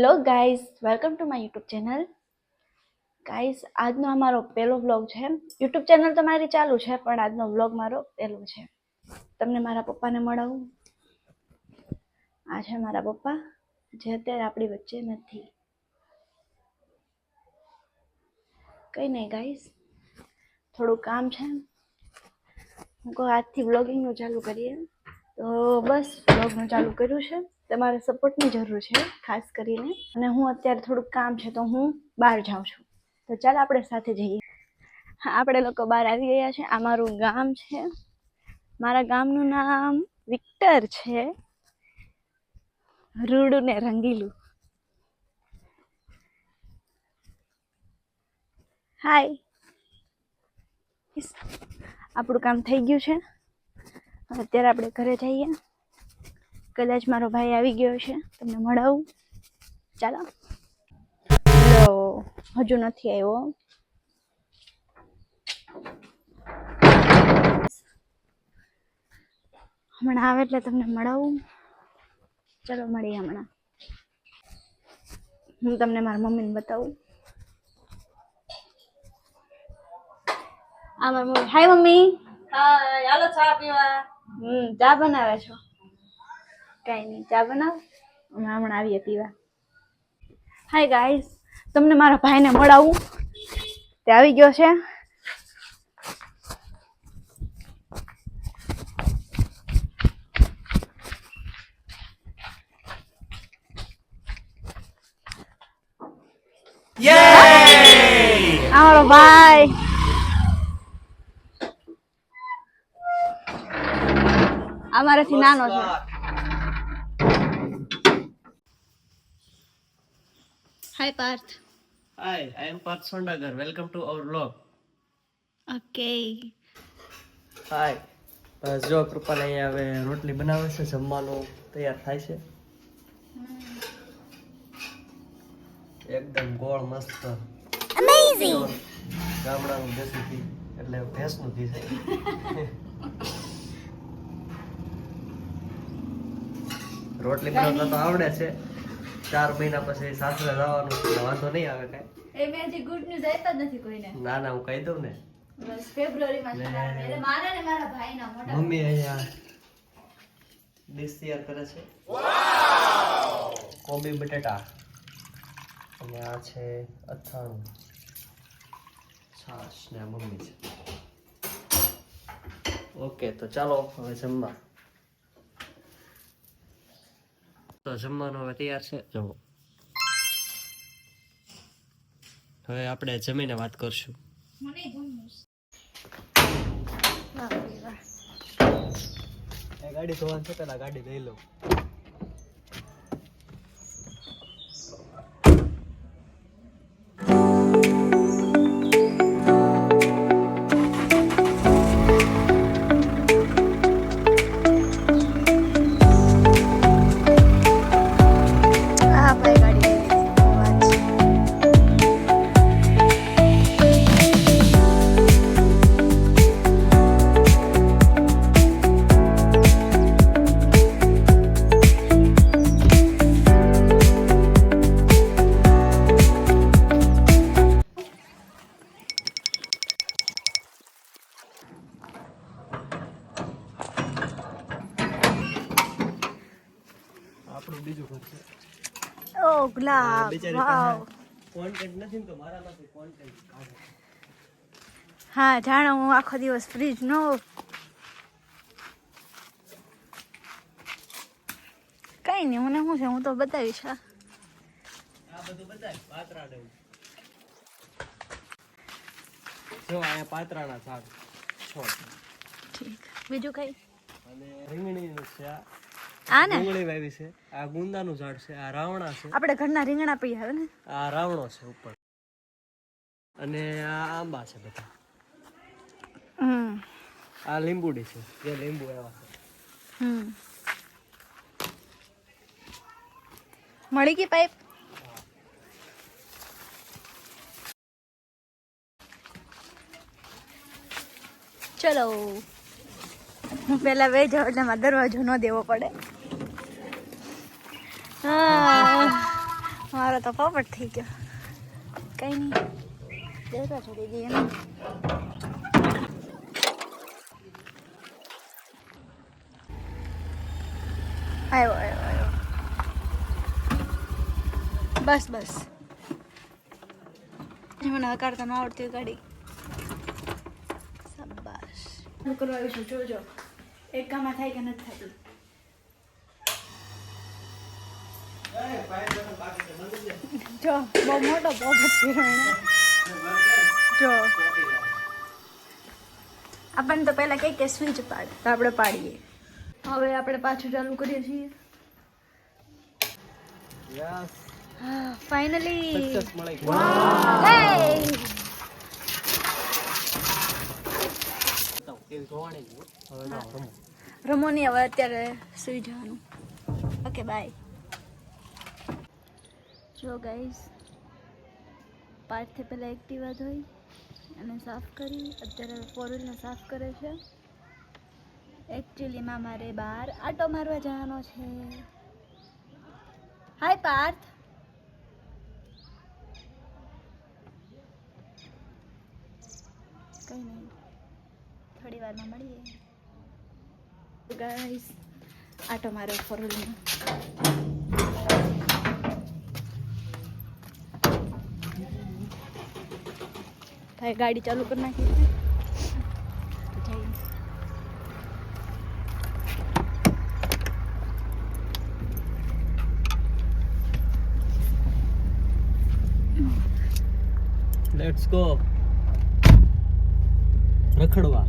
Hello guys welcome to my YouTube channel guys આજનો અમારો પહેલો વ્લોગ છે. યુટ્યુબ ચેનલ તો મારી ચાલુ છે, પણ આજનો વ્લોગ મારો પહેલો છે. તમને મારા પપ્પાને મળાવું. આ છે મારા પપ્પા. જે અત્યારે આપણી વચ્ચે નથી. કંઈ નહીં ગાઈઝ થોડું કામ છે. હું કહું, આજથી વ્લોગિંગનું ચાલુ કરીએ. તો બસ વ્લોગનું ચાલુ કર્યું છે. તમારે સપોર્ટની જરૂર છે, ખાસ કરીને. અને હું અત્યારે થોડુંક કામ છે, તો હું બહાર જાઉં છું. તો ચાલ આપણે સાથે જઈએ. આપણે લોકો બહાર આવી ગયા છે. આ મારું ગામ છે. મારા ગામનું નામ વિક્ટર છે. રૂડું ને રંગીલું. હાય આપણું કામ થઈ ગયું છે. અત્યારે આપણે ઘરે જઈએ. કદાચ મારો ભાઈ આવી ગયો છે તમને મળાવું. ચાલો. લો હજુ નથી આવ્યો. હમણાં આવે એટલે તમને મળાવું. ચલો મળીએ હમણાં. હું તમને મારા મમ્મીને બતાવું. આ મારી મમ્મી. Hi mummy. હાય હાલો ચા પીવા. હમ ચા બનાવે છો? કઈ નહીં. ચા બનાવ? અમે હમણાં આવીએ પીવા. હાય ગાઈસ તમને મારા ભાઈને મળાવું? તે આવી ગયો છે. આ મારો ભાઈ. આ મારાથી Parth. Hi, I am Parth Sondagar. Welcome to our vlog. Okay. Hi. બસ જો કૃપાલ અહીંયા હવે રોટલી બનાવે છે જમવાનું તૈયાર થાય છે એકદમ ગોળ મસ્ત અમેઝિંગ ગામડાનું દેશી ઘી એટલે ભેંસનું ઘી છે રોટલી બનાવતા તો આવડે છે ચાર મહિના પછી સાસરે જવાનું છે વાંધો નહીં આવે કાંઈ. એ મેં હજી ગુડ ન્યૂઝ આપતા જ નથી કોઈને. ના ના હું કહી દઉં ને. બસ ફેબ્રુઆરીમાં એટલે મારા ને મારા ભાઈના મોટા મમ્મી અહીંયા ડીશ તૈયાર કરે છે. કોબી બટેટા. અને આ છે અથાણું. છાશ ને મમ્મી છે. ઓકે તો ચાલો હવે જમવા. તો જમવાનું હવે તૈયાર છે. જમો હવે આપણે જમીને વાત કરશું. એ ગાડી ધોવાનું છે પેલા ગાડી લઈ લઉં. ઓ ગુલાબ વાવ નથી તો કોન્ટેન્ટ કાઢે. હા જાણો હું આખો દિવસ ફ્રીજ નો કઈ નહીં મને શું છે હું તો બતાવીશ હા. આ બધું બતાય પાતરા ને જો અહીંયા પાતરાના શાક છોડ ઠીક. બીજું કઈ? અને રીંગણીનું છે આ ને ડુંગળી વાવી છે આ ગુંદાનું ઝાડ છે આ રાવણા છે. આપણે ઘરના રીંગણા પી આવે ને? આ રાવણો છે ઉપર. અને આ આંબા છે બધા. હમ. આ લીંબુડી છે જે લીંબુ આવ્યા છે. હમ. મળી ગઈ પાઇપ? ચલો. હું પેલા વેજ એટલે મારે દરવાજો ન દેવો પડે. મારો તો પોપટ થઈ ગયો. કઈ નહીં દેતા છોડી દઈએ આવ્યો આવ્યો આવ્યો બસ બસ. મને હકારતા ન આવડતી ગાડી. શાબાશ. કરવા આવીશું જોજો. એક કામમાં થાય કે નથી થતું? જો બહુ મોટો પોપટ જો આપણને તો પહેલાં કઈ કે સ્વિચ પાડ તો આપણે પાડીએ. હવે આપણે પાછું ચાલુ કરીએ છીએ. ફાઇનલી રમોની હવે અત્યારે સુઈ જવાનું. ઓકે બાય જો ગાઈઝ પાર્થથી પહેલાં એક્ટિવા ધોઈ અને સાફ કરી. અત્યારે ફોર વ્હીલને સાફ કરે છે. એકચ્યુઅલીમાં મારે બહાર આટો મારવા જવાનો છે. હાય પાર્થ. કંઈ નહીં થોડી વારમાં મળીએ. ગાઈસ આટો મારો ફોર વ્હીલમાં ભાઈ ગાડી ચાલુ કરી નાખી. Let's go રખડવા